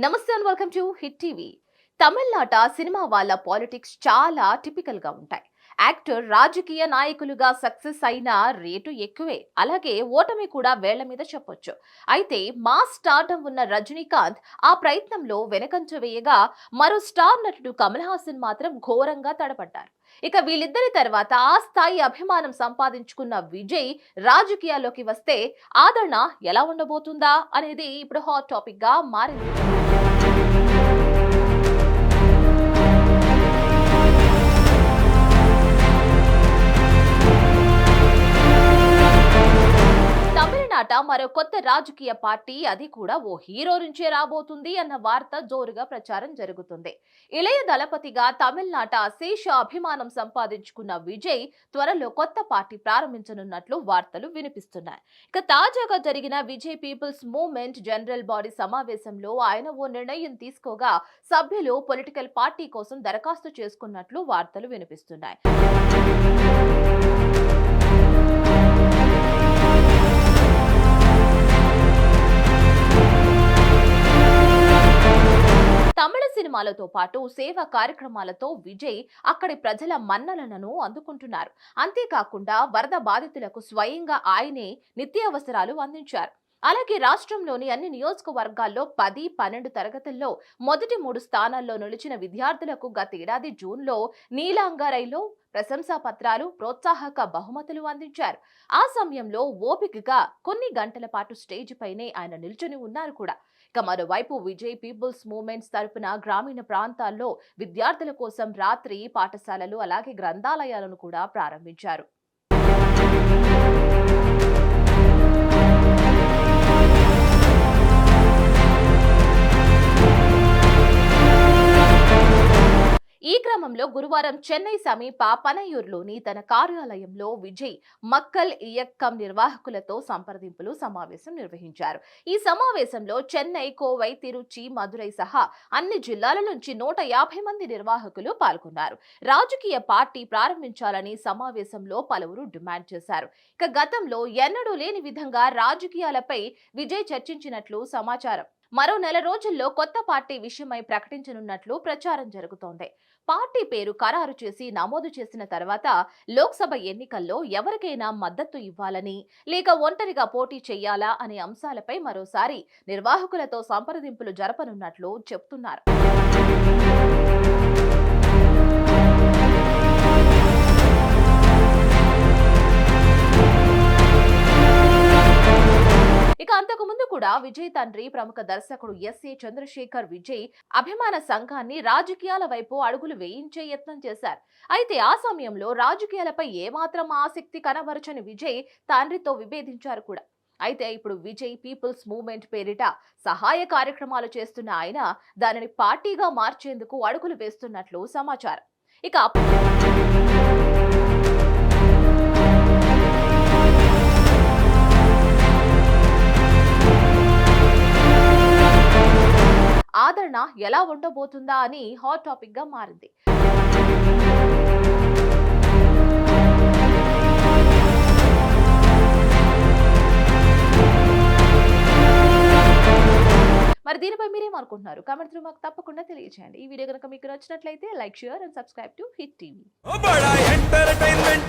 నమస్తే and welcome to Hit TV. తమిళనాట cinema వాళ్ళ పాలిటిక్స్ చాలా టిపికల్గా ఉంటాయి. యాక్టర్ రాజకీయ నాయకులుగా సక్సెస్ అయిన రేటు ఎక్కువే. అలాగే ఓటమి కూడా వేళ్ళ మీద చెప్పొచ్చు. అయితే మా స్టార్డం ఉన్న రజనీకాంత్ ఆ ప్రయత్నంలో వెనకంచ వేయగా మరో స్టార్ నటుడు కమల్ హాసన్ మాత్రం ఘోరంగా తడబడ్డారు ఇక వీళ్ళిద్దరి తర్వాత ఆ స్థాయి అభిమానం సంపాదించుకున్న విజయ్ రాజకీయాల్లోకి వస్తే ఆదరణ ఎలా ఉండబోతుందా అనేది ఇప్పుడు హాట్ టాపిక్గా మారింది. మరో కొత్త రాజకీయ పార్టీ అది కూడా ఓ హీరో నుంచే రాబోతుంది అన్న వార్త జోరుగా ప్రచారం జరుగుతుంది. ఇళయ దళపతిగా తమిళనాట అశేష అభిమానం సంపాదించుకున్న విజయ్ త్వరలో కొత్త పార్టీ ప్రారంభించనున్నట్లు వార్తలు వినిపిస్తున్నాయి. ఇక తాజాగా జరిగిన Vijay people's movement general body సమావేశంలో ఆయన ఓ నిర్ణయం తీసుకోగా సభ్యులు పొలిటికల్ పార్టీ కోసం దరఖాస్తు చేసుకున్నట్లు వార్తలు వినిపిస్తున్నాయి. సినిమాలతో పాటు సేవా కార్యక్రమాలతో విజయ్ అక్కడి ప్రజల మన్ననలను అందుకుంటున్నారు. అంతేకాకుండా వరద బాధితులకు స్వయంగా ఆయనే నిత్యావసరాలు అందించారు. అలాగే రాష్ట్రంలోని అన్ని నియోజకవర్గాల్లో పది పన్నెండు తరగతుల్లో మొదటి మూడు స్థానాల్లో నిలిచిన విద్యార్థులకు గతేడాది జూన్లో నీలాంగారైలో ప్రశంసా పత్రాలు ప్రోత్సాహక బహుమతులు అందించారు. ఆ సమయంలో ఓపికగా కొన్ని గంటల పాటు స్టేజ్ పైనే ఆయన నిల్చుని ఉన్నారు కూడా. ఇక మరోవైపు విజయ్ పీపుల్స్ మూవ్మెంట్స్ తరపున గ్రామీణ ప్రాంతాల్లో విద్యార్థుల కోసం రాత్రి పాఠశాలలు అలాగే గ్రంథాలయాలను కూడా ప్రారంభించారు. క్రమంలో గురువారం చెన్నై సమీప పనయూరులోని తన కార్యాలయంలో విజయ్ మక్కల్ ఇయక్కం నిర్వాహకులతో సంప్రదింపులు సమావేశం నిర్వహించారు. ఈ సమావేశంలో చెన్నై కోవై తిరుచి మదురై సహా అన్ని జిల్లాల నుంచి నూట యాభై మంది నిర్వాహకులు పాల్గొన్నారు. రాజకీయ పార్టీ ప్రారంభించాలని సమావేశంలో పలువురు డిమాండ్ చేశారు. ఇక గతంలో ఎన్నడూ లేని విధంగా రాజకీయాలపై విజయ్ చర్చించినట్లు సమాచారం మరో నెల రోజుల్లో కొత్త పార్టీ విషయమై ప్రకటించనున్నట్లు ప్రచారం జరుగుతోంది. పార్టీ పేరు ఖరారు చేసి నమోదు చేసిన తర్వాత లోక్సభ ఎన్నికల్లో ఎవరికైనా మద్దతు ఇవ్వాలని లేక ఒంటరిగా పోటీ చేయాలా అనే అంశాలపై మరోసారి నిర్వాహకులతో సంప్రదింపులు జరపనున్నట్లు చెప్తున్నారు. విజయ్ తండ్రి ప్రముఖ దర్శకుడు ఎస్ఏ చంద్రశేఖర్ విజయ్ అభిమాన సంఘాన్ని రాజకీయాల వైపు అడుగులు వేయించే యత్నం చేశారు. అయితే ఆ సమయంలో రాజకీయాలపై ఏమాత్రం ఆసక్తి కనబరచని విజయ్ తండ్రితో విభేదించారు కూడా. అయితే ఇప్పుడు విజయ్ పీపుల్స్ మూవ్మెంట్ పేరిట సహాయ కార్యక్రమాలు చేస్తున్న ఆయన దానిని పార్టీగా మార్చేందుకు అడుగులు వేస్తున్నట్లు సమాచారం. ఇక ఎలా ఉండబోతుందా అని హాట్ టాపిక్గా మారింది. మరి దీనిపై మీరేమనుకుంటున్నారు కామెంట్ త్రూ మాకు తప్పకుండా తెలియజేయండి ఈ వీడియో కనుక మీకు నచ్చినట్లయితే like share and subscribe to Hit TV entertainment